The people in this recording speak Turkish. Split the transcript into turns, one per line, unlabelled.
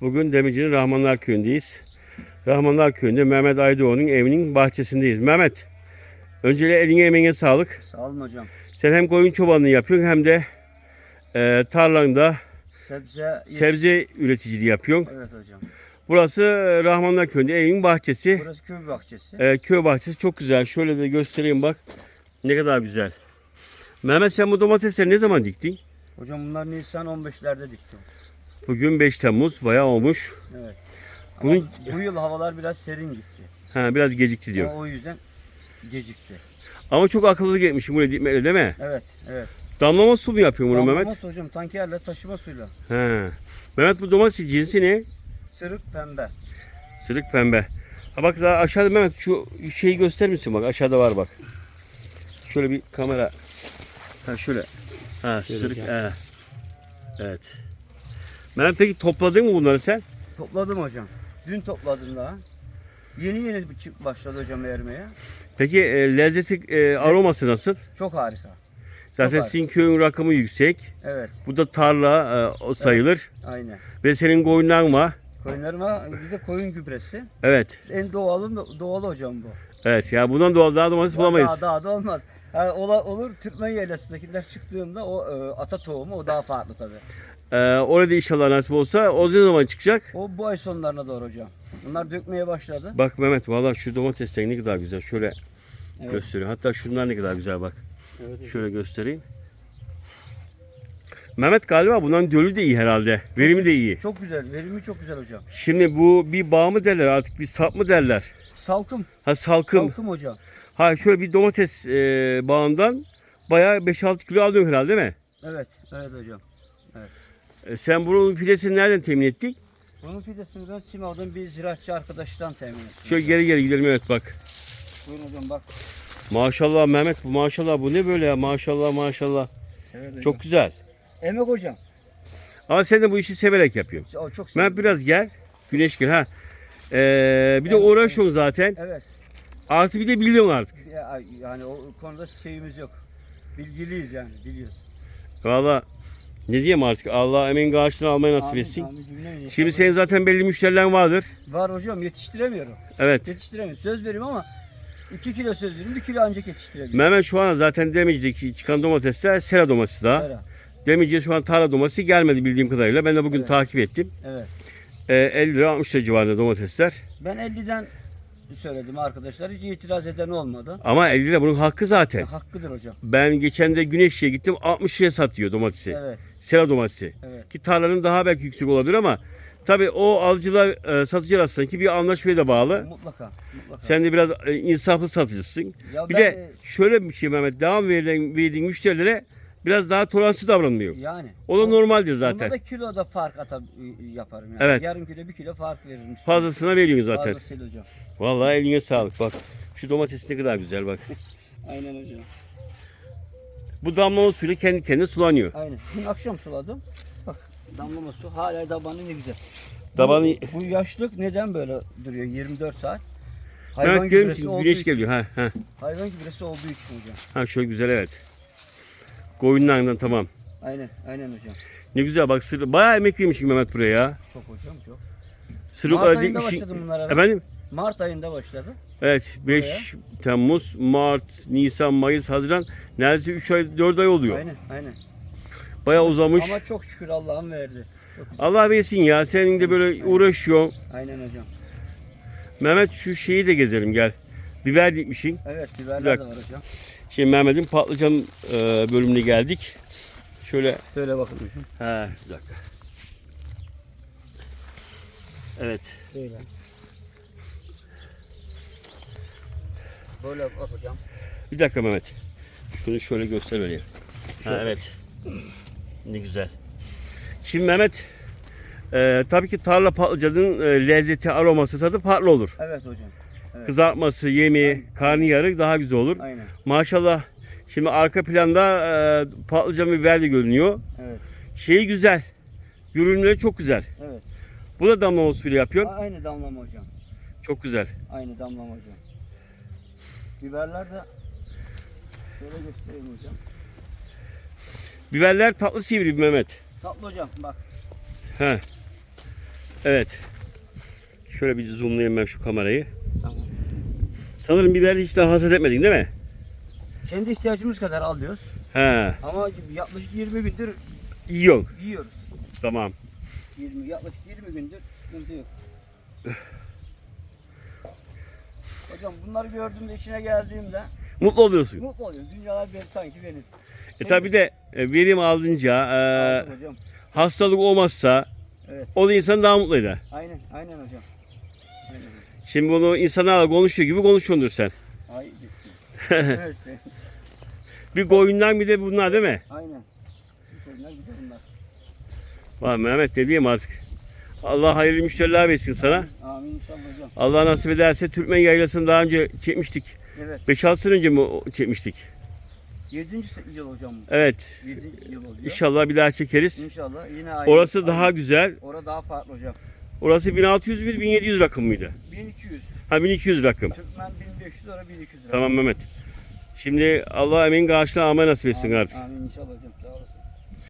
Bugün Demirci'nin Rahmanlar Köyü'ndeyiz. Rahmanlar Köyü'nde Mehmet Aydoğan'ın evinin bahçesindeyiz. Mehmet, öncelikle eline emeğine sağlık.
Sağ olun hocam.
Sen hem koyun çobanlığı yapıyorsun hem de e, tarlanda
Sebze...
sebze üreticiliği yapıyorsun.
Evet hocam.
Burası e, Rahmanlar Köyü'nde evin bahçesi.
Burası köy bahçesi.
E, köy bahçesi çok güzel. Şöyle de göstereyim bak. Ne kadar güzel. Mehmet sen bu domatesleri ne zaman diktin?
Hocam bunlar Nisan 15'lerde diktim.
Bugün 5 Temmuz bayağı olmuş.
Evet. Ama
Bunun-
bu yıl havalar biraz serin gitti.
Ha, biraz gecikti diyor.
O, o yüzden gecikti.
Ama çok akıllı gitmişim buraya dikmeli değil mi?
Evet, evet.
Damlama su mu yapıyorsun bunu
Damlama
Mehmet?
su hocam tankerle taşıma suyla.
He. Mehmet bu domates cinsi ne?
Sırık pembe.
Sırık pembe. Ha bak daha aşağıda Mehmet şu şeyi göster misin bak aşağıda var bak. Şöyle bir kamera. Ha şöyle. Ha sırık. He. Evet. Mehmet peki topladın mı bunları sen?
Topladım hocam. Dün topladım daha. Yeni yeni bir çık başladı hocam vermeye.
Peki e, lezzeti, e, aroması nasıl?
Çok harika.
Zaten
harika.
sizin köyün rakımı yüksek.
Evet,
Bu da tarla e, o sayılır.
aynen.
Ve senin koyunların var.
Koyunlarıma bir de koyun gübresi.
Evet.
En doğalın doğalı hocam bu.
Evet ya bundan doğal daha domates bulamayız.
Daha, daha da olmaz. Ha, ola, olur Türkmen yaylasındakiler çıktığında o e, ata tohumu o daha farklı tabii.
Ee, orada inşallah nasip olsa o ne zaman çıkacak?
O bu ay sonlarına doğru hocam. Bunlar dökmeye başladı.
Bak Mehmet valla şu domatesler ne kadar güzel. Şöyle
Evet.
göstereyim. Hatta şunlar ne kadar güzel bak.
Evet.
Şöyle göstereyim. Mehmet galiba bundan dölü de iyi herhalde. Verimi de iyi.
Çok güzel. Verimi çok güzel hocam.
Şimdi bu bir bağ mı derler artık bir sap mı derler?
Salkım.
Ha salkım.
Salkım hocam.
Ha şöyle bir domates e, bağından bayağı 5-6 kilo alıyorsun herhalde değil mi?
Evet. Evet hocam.
E, sen bunun fidesini nereden temin ettin?
Bunun fidesini ben Simav'dan bir ziraatçı arkadaştan temin ettim.
Şöyle geri geri gidelim evet bak.
Buyurun hocam bak.
Maşallah Mehmet bu maşallah bu ne böyle ya maşallah maşallah.
Evet hocam.
Çok güzel.
Emek hocam.
Ama sen de bu işi severek yapıyorsun.
O çok
Ben
sevdim.
biraz gel. Güneş gel ha. Ee, bir de uğraşıyorsun zaten.
Evet.
Artı bir de biliyorsun artık.
Ya- Yani o konuda şeyimiz yok. Bilgiliyiz yani biliyoruz.
Valla ne diyeyim artık Allah emeğin karşılığını almayı nasip
Amin,
etsin.
amin
Şimdi senin zaten belli müşterilerin vardır.
Var hocam yetiştiremiyorum.
Evet.
Yetiştiremiyorum. Söz veriyorum ama 2 kilo söz veriyorum. 1 kilo ancak yetiştirebiliyorum.
Mehmet şu an zaten Demirci'deki çıkan domatesler sera domatesi daha.
Vera.
Demirci'ye şu an tarla domatesi gelmedi bildiğim kadarıyla. Ben de bugün
Evet.
takip ettim.
Evet.
Ee, 50 lira 60 lira civarında domatesler.
Ben 50'den söyledim arkadaşlar. Hiç itiraz eden olmadı.
Ama 50 lira bunun hakkı zaten.
Ya, hakkıdır hocam.
Ben geçen de Güneşli'ye gittim 60 liraya satıyor domatesi.
Evet.
Sera domatesi.
Evet.
Ki tarlanın daha belki yüksek olabilir ama tabii o alıcılar e, satıcı arasındaki bir anlaşmaya da bağlı.
Mutlaka. Mutlaka.
Sen de biraz e, insaflı satıcısın.
ya
Bir de şöyle bir şey Mehmet devam verilen, verdiğin müşterilere biraz daha toleranssız davranmıyor.
yani
O da normaldir
Onda
zaten.
da kiloda fark atab yaparım yani.
Evet.
Yarım kilo bir kilo fark veririm.
Fazlasına veriyorsun zaten.
Fazlasıyla hocam.
Vallahi eline sağlık bak. Şu domates ne kadar güzel bak.
Aynen hocam.
Bu damlama suyla kendi kendine sulanıyor.
Aynen. Dün akşam suladım. Bak damlama su hala tabanı ne güzel.
Tabanı-
Bu, bu yaşlık neden böyle duruyor 24 saat?
Mehmet görüyor
gübresi olduğu
Güneş
için-
geliyor. Ha, ha.
Hayvan gübresi olduğu için hocam.
ha şöyle güzel evet. Koyunlarından tamam.
Aynen, aynen hocam.
Ne güzel bak sır, bayağı emek Mehmet buraya ya.
Çok hocam çok.
Sırıklara
Mart ayında
dikmişsin.
başladım bunlara.
Efendim?
Mart ayında başladı.
Evet 5 Temmuz, Mart, Nisan, Mayıs, Haziran neredeyse 3 ay 4 ay oluyor.
Aynen, aynen.
Bayağı uzamış.
Ama çok şükür Allah'ım verdi.
Allah versin ya senin de böyle uğraşıyorsun.
Aynen hocam.
Mehmet şu şeyi de gezelim gel. Biber dikmişsin.
Evet, biberler de var hocam.
Şimdi Mehmet'in patlıcan e, bölümüne geldik. Şöyle
Şöyle bakın hocam.
ha bir dakika. Evet.
Şöyle. Böyle bak hocam.
Bir dakika Mehmet. Şunu şöyle göstermeliyim. Ha evet. Ne güzel. Şimdi Mehmet e, tabii ki tarla patlıcanın e, lezzeti, aroması, tadı farklı olur.
Evet hocam. Evet.
Kızartması, yemeği, karnıyarık daha güzel olur.
Aynen.
Maşallah şimdi arka planda e, patlıcan biber de görünüyor.
Evet.
Şeyi güzel. Görünümleri çok güzel.
Evet.
Bu da damlama suyuyla yapıyorsun.
A- Aynı damlama hocam.
Çok güzel.
Aynı damlama hocam. Biberler de şöyle göstereyim hocam.
Biberler tatlı sivri Mehmet.
Tatlı hocam bak.
He. Evet. Şöyle bir zoomlayayım ben şu kamerayı. Sanırım biberi hiç daha hasat etmedin değil mi?
Kendi ihtiyacımız kadar alıyoruz.
He.
Ama yaklaşık 20 gündür
Yok.
yiyoruz.
Tamam.
20 yaklaşık 20 gündür sıkıntı yok. Hocam bunları gördüğümde içine geldiğimde
Mutlu oluyorsun.
mutlu oluyorum. Dünyalar benim sanki benim.
E tabi de e, verim alınca e,
hocam.
hastalık olmazsa
Evet.
o da insanı daha mutlu eder.
Aynen, aynen hocam. Aynen hocam.
Şimdi bunu insanlarla konuşuyor gibi konuşuyordur sen.
Ay, şey.
Bir koyundan bir de bunlar değil mi?
aynen. Bu koyunlar bir de bunlar.
Vay Mehmet ne diyeyim artık. Allah hayırlı müşteriler versin sana.
Amin inşallah hocam.
Allah nasip ederse Türkmen yaylasını daha önce çekmiştik.
Evet.
5-6 sene önce mi çekmiştik?
7. yıl hocam.
Evet.
7. yıl oluyor.
İnşallah bir daha çekeriz.
İnşallah yine aynı.
Orası
aynı.
daha güzel.
Orası daha farklı hocam.
Orası 1600 bir 1700 rakım mıydı?
1200.
Ha 1200 rakım.
Türkmen 1500 orada 1200 lira.
Tamam Mehmet. Şimdi Allah emin karşılığı amen nasip etsin artık.
Amin inşallah hocam. Sağ olasın.